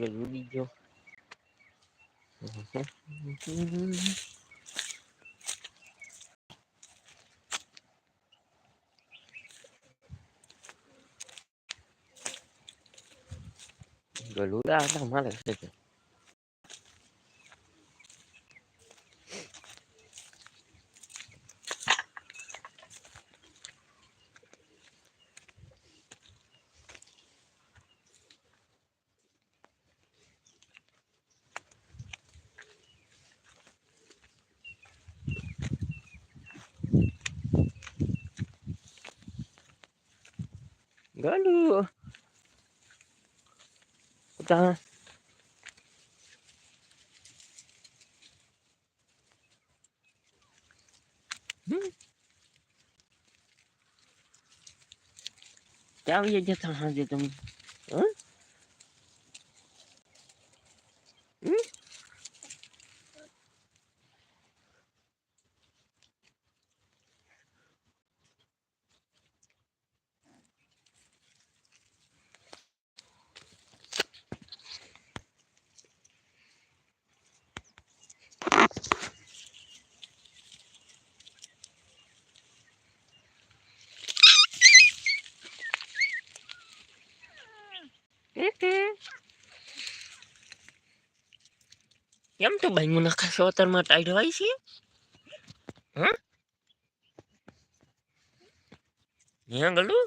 સૂરજ ઉગી ગયો ગલુડા હતા મારે છે Алло. Куда? Там я где-то, где-то. А? કેમ તો ખાસ અવતારમાં ટાઈટ હોય છે. હા ગલું?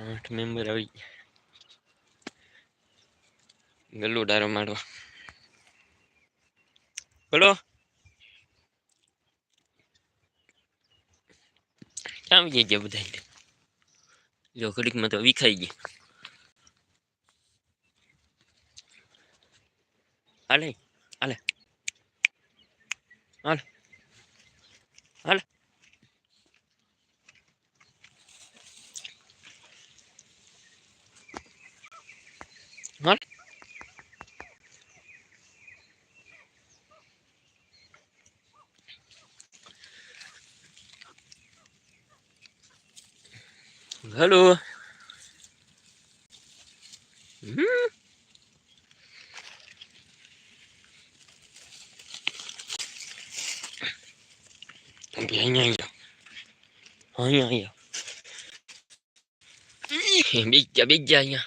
આઠ મેમ્બર આવી ગયા. ગલ્લુ ડારો મારવા. બોલો. ક્યાં આવી ગયા બધા જો ઘડીકમાં તો વિખાઈ ગઈ હાલે હાલે. હાલે હાલે. ngon hello mm-hmm. bị nhanh rồi. Hỏi nhanh rồi. Biết giờ biết giờ nha.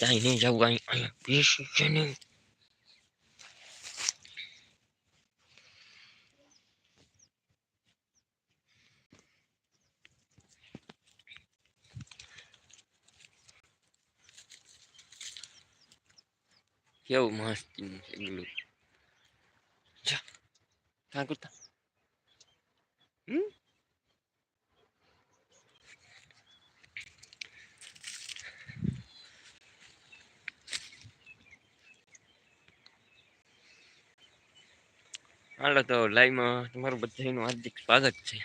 Ya ini jauh aing aing bisi jeneng. Yo, Martin, dulu. Ya, takut tak? Hmm? હાલો તો લાઈવમાં તમારું બધાનું હાર્દિક સ્વાગત છે.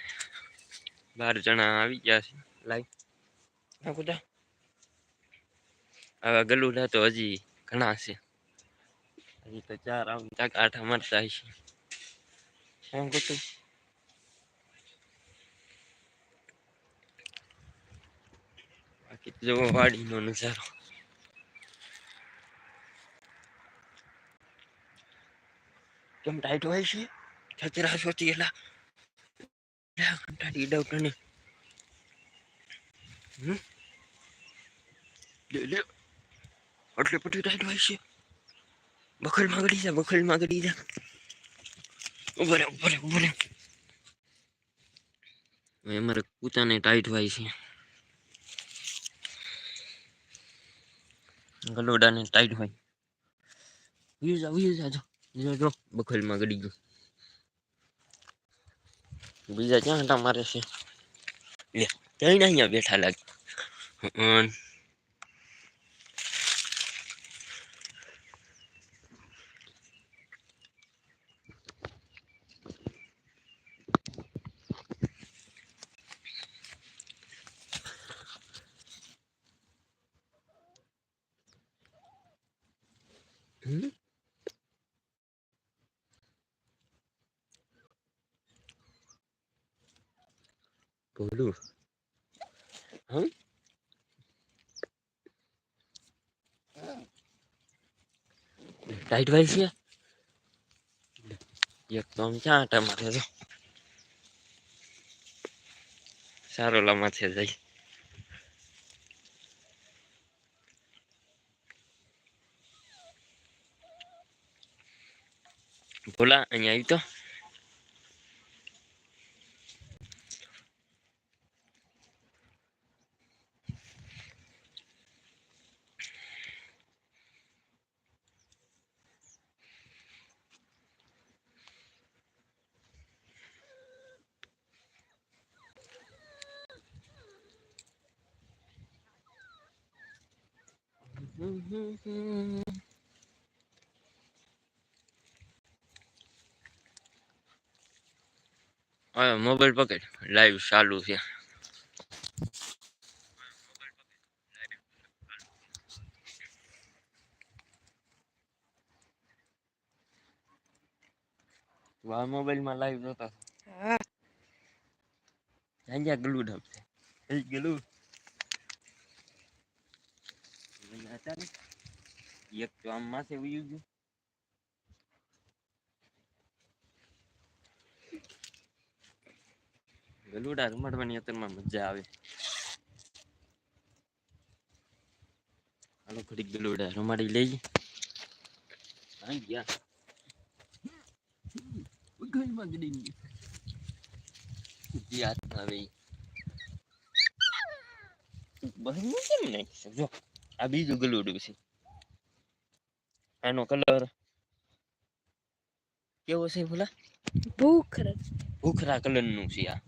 બાર જણા આવી ગયા છે લાઈવ હા કુદા હવે ગલુડા તો હજી ઘણા છે. હજી તો ચાર આમ ચાક આઠા મારતા હશે. એમ કુતું બાકી તો જો વાડીનો નજારો. કેમ ટાઈટ હોય છે? છત્રીસ સોચી એલા કંટાળી ડાઉટ ને હમ લે લે એટલે પટી ટાઈટ હોય છે બખલ માં ગડી જા બખલ માં ગડી જા ઉભો રે ઉભો રે ઉભો રે હવે અમારે કૂતાને ટાઈટ હોય છે ગલોડાને ટાઈટ હોય વીર જા વીર જા જો જો જો બખલમાં ગડી ગયું બીજા ક્યાં હટા મારે છે લે ત્યાં અહીંયા બેઠા લાગે હં. Golu. Huh? Right wise here. Giật con cha trời mặt thế rồi. Sao rồi làm mặt thế anh ấy to. હવે મોબાઈલ પકડ. લાઈવ ચાલુ છે. મોબાઈલ મોબાઈલમાં લાઈવ જોતા હા. જ્યાં ગલું ઢબશે એ એક તો આમ માથે ઉયું ગયું ગલુડા રમાડવાની અત્યારમાં મજા આવે હાલો ઘડીક ગલુડા રમાડી લઈ હા ગયા ઘરમાં ગડી બુદ્ધિ હાથમાં આવે ઈ. બહારનું કેમ નાખી છે? જો આ બીજું ગલુડું છે આનો કલર? કેવો છે ભૂલા? ભૂખરા ભૂખરા કલરનું છે આ.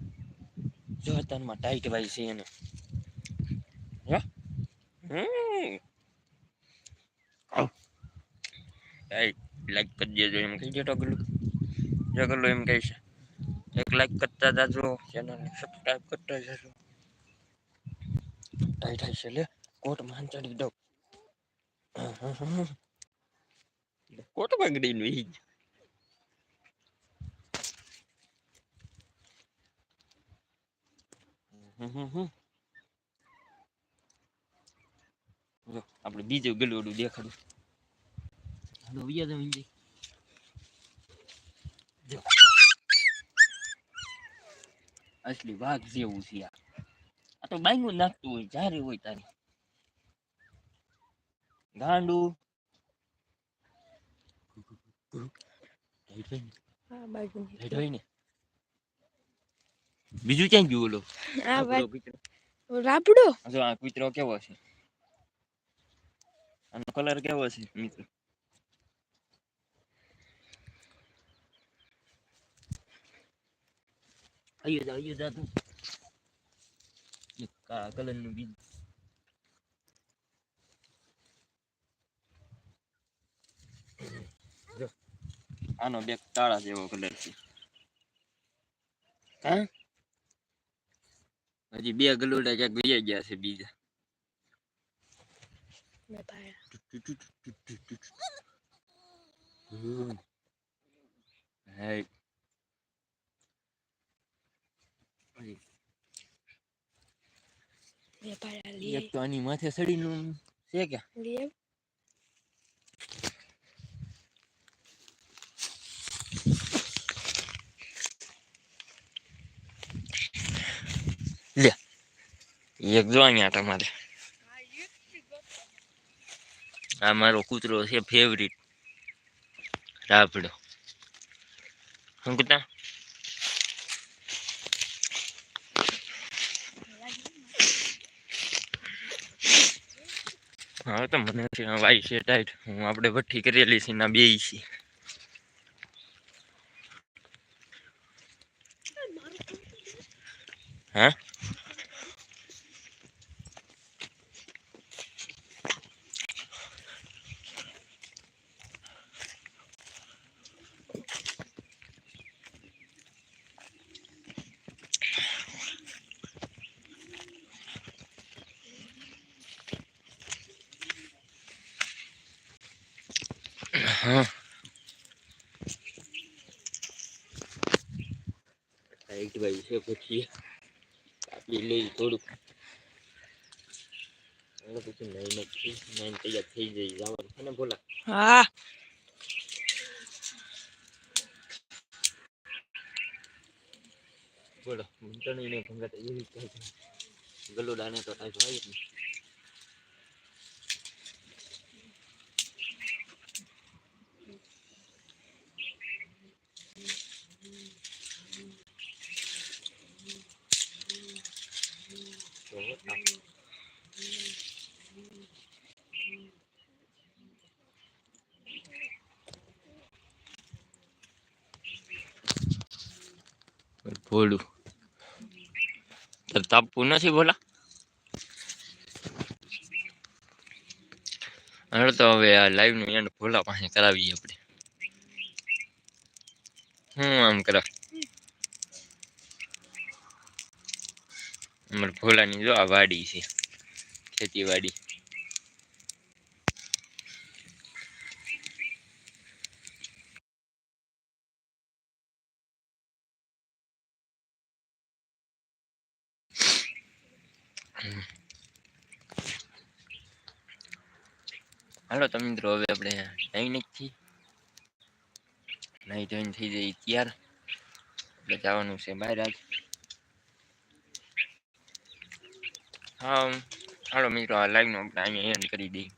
જો અત્યારમાં ટાઈટ વાય છે એને. લાઈક કરી દેજો એમ કહી દેતો ગલું જો ગલું એમ કહે છે એક લાઈક કરતા જાજો ચેનલને સબસ્ક્રાઇબ કરતા જાજો. ટાઈટ હશે લે. કોટ માન ચડી દઉં. હમ હમ. જો આપણે બીજું ગલુડું દેખાડું હાલો વિયા તમે જઈ અસલી વાઘ જેવું છે આ આ તો બાંગું નાખતું હોય જ્યારે હોય તારે ગાંડું હેઠ હોય ને, આ બાજુ ક્યાં ગયું ઓલો. રાબડો? જો આ કૂતરો કેવો છે? આનો કલર કેવો છે મિત્રો? આયો જા તું. કલરનું બીજ. આનો બે કાળા જેવો કલર છે હા હજી બે ગલુડા ક્યાંક વહી ગયા છે બીજા મેં પાયા હમ. Hey. ઓય, મેં પાયા એક લીએ તો આની માથે સડીનું છે કે એક જો અહીંયા તમારે. આ મારો કૂતરો છે ફેવરિટ રાબડો. શું કૂતા હા, તો મને વાઈ છે, ટાઈટ. હું આપણે ભઠ્ઠી કરેલી છે ના બે છીએ હા? હા ટાઈટ ભાઈ છે પછી કાપી લઈ થોડુંક હવે પછી નહીં નહીં તૈયાર થઈ જાય જવાનું છે ને બોલા હા બોલો મંટણી ને ભંગાત એવી થાય ગલુડાને તો ટાઈટ હોય જ ને ભોળું તાપવું નથી બોલા હવે તો હવે આ લાઈવનું એન્ડ ભોલા પાસે કરાવીએ આપણે. હું આમ કરા? અમારે ભોલાની જો આ વાડી છે, ખેતીવાડી. હાલો તો મિત્રો, હવે આપણે નાઈ નથી નાઈ ધોઈને થઈ જઈ તૈયાર. એટલે જવાનું છે બહાર આજ. હા, હાલો, મિત્રો, આ લાઈવનો આપણે અહીંયા એન્ડ કરી દઈએ.